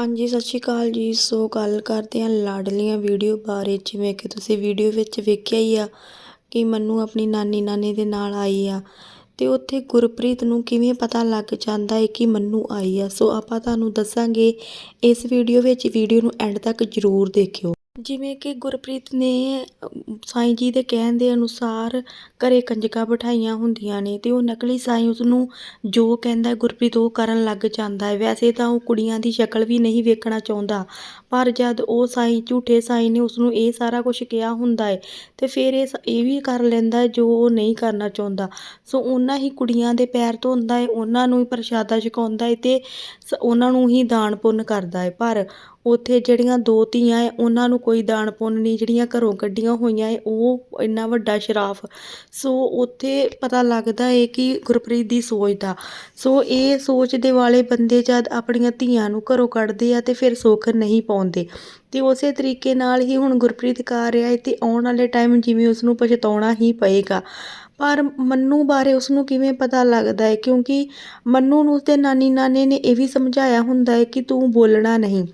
ਹਾਂਜੀ, ਸਤਿ ਸ਼੍ਰੀ ਅਕਾਲ ਜੀ। ਸੋ ਗੱਲ ਕਰਦੇ ਹਾਂ ਲਾਡਲੀਆਂ ਵੀਡੀਓ ਬਾਰੇ, ਜਿਵੇਂ ਕਿ ਤੁਸੀਂ ਵੀਡੀਓ ਵਿੱਚ ਵੇਖਿਆ ਹੀ ਆ ਕਿ ਮੰਨੂ ਆਪਣੀ ਨਾਨੀ ਨਾਨੀ ਦੇ ਨਾਲ ਆਈ ਆ ਤੇ ਉੱਥੇ ਗੁਰਪ੍ਰੀਤ ਨੂੰ ਕਿਵੇਂ ਪਤਾ ਲੱਗ ਜਾਂਦਾ ਹੈ ਕਿ ਮੰਨੂ ਆਈ ਆ। ਸੋ ਆਪਾਂ ਤੁਹਾਨੂੰ ਦੱਸਾਂਗੇ, ਇਸ ਵੀਡੀਓ ਵਿੱਚ, ਵੀਡੀਓ ਨੂੰ ਐਂਡ ਤੱਕ ਜ਼ਰੂਰ ਦੇਖਿਓ। ਜਿਵੇਂ ਕਿ ਗੁਰਪ੍ਰੀਤ ਨੇ ਸਾਈਂ ਜੀ ਦੇ ਕਹਿਣ ਦੇ ਅਨੁਸਾਰ ਘਰੇ ਕੰਜਕਾਂ ਬਿਠਾਈਆਂ ਹੁੰਦੀਆਂ ਨੇ ਅਤੇ ਉਹ ਨਕਲੀ ਸਾਈਂ ਉਸਨੂੰ ਜੋ ਕਹਿੰਦਾ ਗੁਰਪ੍ਰੀਤ ਉਹ ਕਰਨ ਲੱਗ ਜਾਂਦਾ ਹੈ। ਵੈਸੇ ਤਾਂ ਉਹ ਕੁੜੀਆਂ ਦੀ ਸ਼ਕਲ ਵੀ ਨਹੀਂ ਵੇਖਣਾ ਚਾਹੁੰਦਾ, ਪਰ ਜਦ ਉਹ ਸਾਈਂ, ਝੂਠੇ ਸਾਈਂ ਨੇ ਉਸਨੂੰ ਇਹ ਸਾਰਾ ਕੁਛ ਕਿਹਾ ਹੁੰਦਾ ਹੈ ਅਤੇ ਫਿਰ ਇਹ ਸ- ਇਹ ਵੀ ਕਰ ਲੈਂਦਾ ਜੋ ਉਹ ਨਹੀਂ ਕਰਨਾ ਚਾਹੁੰਦਾ। ਸੋ ਉਹਨਾਂ ਹੀ ਕੁੜੀਆਂ ਦੇ ਪੈਰ ਧੋਂਦਾ ਹੈ, ਉਹਨਾਂ ਨੂੰ ਹੀ ਪ੍ਰਸ਼ਾਦਾ ਛਕਾਉਂਦਾ ਹੈ ਅਤੇ ਸ- ਉਹਨਾਂ ਨੂੰ ਹੀ ਦਾਨ ਪੁੰਨ ਕਰਦਾ ਹੈ। ਪਰ ਉੱਥੇ ਜਿਹੜੀਆਂ ਦੋ ਧੀਆਂ ਹੈ ਉਹਨਾਂ ਨੂੰ ਕੋਈ ਦਾਨ ਪੁੰਨ ਨਹੀਂ, ਜਿਹੜੀਆਂ ਘਰੋਂ ਕੱਢੀਆਂ ਹੋਈਆਂ ਹੈ ਉਹ ਇੰਨਾ ਵੱਡਾ ਸ਼ਰਾਫ। ਸੋ ਉੱਥੇ ਪਤਾ ਲੱਗਦਾ ਹੈ ਕਿ ਗੁਰਪ੍ਰੀਤ ਦੀ ਸੋਚ ਦਾ। ਸੋ ਇਹ ਸੋਚ ਦੇ ਵਾਲੇ ਬੰਦੇ ਜਦ ਆਪਣੀਆਂ ਧੀਆਂ ਨੂੰ ਘਰੋਂ ਕੱਢਦੇ ਆ ਤੇ ਫਿਰ ਸੁੱਖ ਨਹੀਂ ਪਾਉਂਦੇ। ਤੇ ਉਸੇ ਤਰੀਕੇ ਨਾਲ ਹੀ ਹੁਣ ਗੁਰਪ੍ਰੀਤ ਕਰ ਰਿਹਾ ਹੈ ਤੇ ਆਉਣ ਵਾਲੇ ਟਾਈਮ ਜਿਵੇਂ ਉਸ ਨੂੰ ਪਛਤਾਉਣਾ ਹੀ ਪਏਗਾ। ਪਰ ਮੰਨੂ ਬਾਰੇ ਉਸ ਨੂੰ ਕਿਵੇਂ ਪਤਾ ਲੱਗਦਾ ਹੈ ਕਿਉਂਕਿ ਮੰਨੂ ਨੂੰ ਉਸਦੇ ਨਾਨੀ ਨਾਨੇ ਨੇ ਇਹ ਵੀ ਸਮਝਾਇਆ ਹੁੰਦਾ ਹੈ ਕਿ ਤੂੰ ਬੋਲਣਾ ਨਹੀਂ।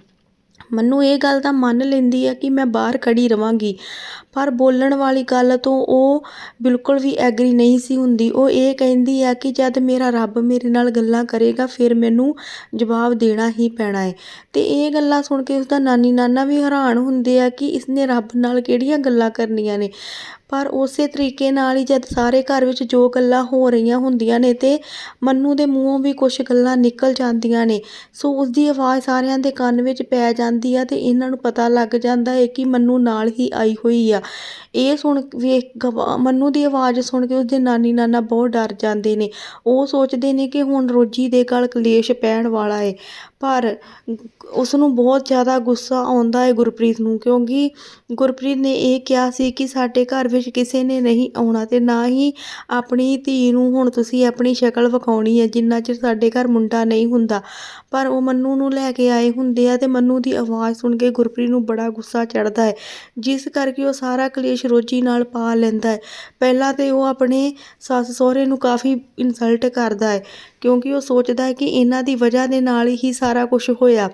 ਮੈਨੂੰ ਇਹ ਗੱਲ ਤਾਂ ਮੰਨ ਲੈਂਦੀ ਹੈ ਕਿ ਮੈਂ ਬਾਹਰ ਖੜ੍ਹੀ ਰਵਾਂਗੀ, ਪਰ ਬੋਲਣ ਵਾਲੀ ਗੱਲ ਤੋਂ ਉਹ ਬਿਲਕੁਲ ਵੀ ਐਗਰੀ ਨਹੀਂ ਸੀ ਹੁੰਦੀ। ਉਹ ਇਹ ਕਹਿੰਦੀ ਹੈ ਕਿ ਜਦ ਮੇਰਾ ਰੱਬ ਮੇਰੇ ਨਾਲ ਗੱਲਾਂ ਕਰੇਗਾ, ਫਿਰ ਮੈਨੂੰ ਜਵਾਬ ਦੇਣਾ ਹੀ ਪੈਣਾ ਹੈ ਅਤੇ ਇਹ ਗੱਲਾਂ ਸੁਣ ਕੇ ਉਸਦਾ ਨਾਨੀ ਨਾਨਾ ਵੀ ਹੈਰਾਨ ਹੁੰਦੇ ਆ ਕਿ ਇਸਨੇ ਰੱਬ ਨਾਲ ਕਿਹੜੀਆਂ ਗੱਲਾਂ ਕਰਨੀਆਂ ਨੇ। ਪਰ ਉਸੇ ਤਰੀਕੇ ਨਾਲ ਹੀ ਜਦ ਸਾਰੇ ਘਰ ਵਿੱਚ ਜੋ ਗੱਲਾਂ ਹੋ ਰਹੀਆਂ ਹੁੰਦੀਆਂ ਨੇ ਤੇ ਮੰਨੂ ਦੇ ਮੂੰਹੋਂ ਵੀ ਕੁਝ ਗੱਲਾਂ ਨਿਕਲ ਜਾਂਦੀਆਂ ਨੇ। ਸੋ ਉਸਦੀ ਆਵਾਜ਼ ਸਾਰਿਆਂ ਦੇ ਕੰਨ ਵਿੱਚ ਪੈ ਜਾਂਦੀ ਆ ਤੇ ਇਹਨਾਂ ਨੂੰ ਪਤਾ ਲੱਗ ਜਾਂਦਾ ਹੈ ਕਿ ਮੰਨੂ ਨਾਲ ਹੀ ਆਈ ਹੋਈ ਆ। ਇਹ ਸੁਣ ਵੇਖ ਗਵਾ- ਮੰਨੂ ਦੀ ਆਵਾਜ਼ ਸੁਣ ਕੇ ਉਸਦੇ ਨਾਨੀ ਨਾਨਾ ਬਹੁਤ ਡਰ ਜਾਂਦੇ ਨੇ। ਉਹ ਸੋਚਦੇ ਨੇ ਕਿ ਹੁਣ ਰੋਜੀ ਦੇ ਗਲ ਕਲੇਸ਼ ਪੈਣ ਵਾਲਾ ਹੈ ਪਰ ਉਸ ਨੂੰ ਬਹੁਤ ਜ਼ਿਆਦਾ ਗੁੱਸਾ ਆਉਂਦਾ ਹੈ ਗੁਰਪ੍ਰੀਤ ਨੂੰ, ਕਿਉਂਕਿ ਗੁਰਪ੍ਰੀਤ ਨੇ ਇਹ ਕਿਹਾ ਸੀ ਕਿ ਸਾਡੇ ਘਰ ਵਿੱਚ ਕਿਸੇ ਨੇ ਨਹੀਂ ਆਉਣਾ ਤੇ ਨਾ ਹੀ ਆਪਣੀ ਧੀ ਨੂੰ ਹੁਣ ਤੁਸੀਂ ਆਪਣੀ ਸ਼ਕਲ ਵਿਖਾਉਣੀ ਹੈ, ਜਿੰਨਾ ਚਿਰ ਸਾਡੇ ਘਰ ਮੁੰਡਾ ਨਹੀਂ ਹੁੰਦਾ। ਪਰ ਉਹ ਮੰਨੂ ਨੂੰ ਲੈ ਕੇ ਆਏ ਹੁੰਦੇ ਆ ਤੇ ਮੰਨੂ ਦੀ ਆਵਾਜ਼ ਸੁਣ ਕੇ ਗੁਰਪ੍ਰੀਤ ਨੂੰ ਬੜਾ ਗੁੱਸਾ ਚੜਦਾ ਹੈ, ਜਿਸ ਕਰਕੇ ਉਹ ਸਾਰਾ ਕਲੇਸ਼ ਰੋਜੀ ਨਾਲ ਪਾ ਲੈਂਦਾ ਹੈ। ਪਹਿਲਾਂ ਤੇ ਉਹ ਆਪਣੇ ਸੱਸ ਸਹੁਰੇ ਨੂੰ ਕਾਫੀ ਇਨਸਲਟ ਕਰਦਾ ਹੈ ਕਿਉਂਕਿ ਉਹ ਸੋਚਦਾ ਹੈ ਕਿ ਇਹਨਾਂ ਦੀ ਵਜ੍ਹਾ ਦੇ ਨਾਲ ਹੀ ਸਾਰਾ ਕੁਝ ਹੋਇਆ।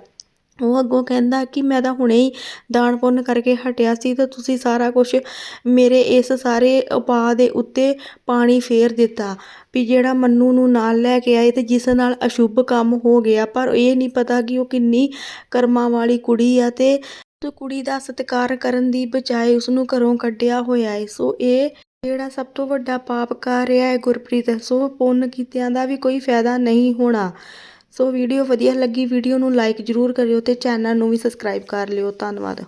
ਉਹ ਅੱਗੋਂ ਕਹਿੰਦਾ ਕਿ ਮੈਂ ਤਾਂ ਹੁਣੇ ਹੀ ਦਾਨ ਪੁੰਨ ਕਰਕੇ ਹਟਿਆ ਸੀ ਤਾਂ ਤੁਸੀਂ ਸਾਰਾ ਕੁਝ ਮੇਰੇ ਇਸ ਸਾਰੇ ਉਪਾਅ ਦੇ ਉੱਤੇ ਪਾਣੀ ਫੇਰ ਦਿੱਤਾ। ਵੀ ਜਿਹੜਾ ਮੰਨੂ ਨੂੰ ਨਾਲ ਲੈ ਕੇ ਆਏ ਤੇ ਜਿਸ ਨਾਲ ਅਸ਼ੁਭ ਕੰਮ ਹੋ ਗਿਆ, ਪਰ ਇਹ ਨਹੀਂ ਪਤਾ ਕਿ ਉਹ ਕਿੰਨੀ ਕਰਮਾਂ ਵਾਲੀ ਕੁੜੀ ਆ ਤੇ ਤੇ ਕੁੜੀ ਦਾ ਸਤਿਕਾਰ ਕਰਨ ਦੀ ਬਜਾਏ ਉਸ ਨੂੰ ਘਰੋਂ ਕੱਢਿਆ ਹੋਇਆ ਹੈ ਸੋ ਇਹ ਜਿਹੜਾ ਸਭ ਤੋਂ ਵੱਡਾ ਪਾਪ ਕਰ ਰਿਹਾ ਹੈ ਗੁਰਪ੍ਰੀਤ, ਸੋ ਪੁੰਨ ਕੀਤਿਆਂ ਦਾ ਵੀ ਕੋਈ ਫਾਇਦਾ ਨਹੀਂ ਹੋਣਾ। ਸੋ ਵੀਡੀਓ ਵਧੀਆ ਲੱਗੀ, ਵੀਡੀਓ ਨੂੰ ਲਾਈਕ ਜ਼ਰੂਰ ਕਰਿਓ ਤੇ ਚੈਨਲ ਨੂੰ ਵੀ ਸਬਸਕ੍ਰਾਈਬ ਕਰ ਲਿਓ। ਧੰਨਵਾਦ।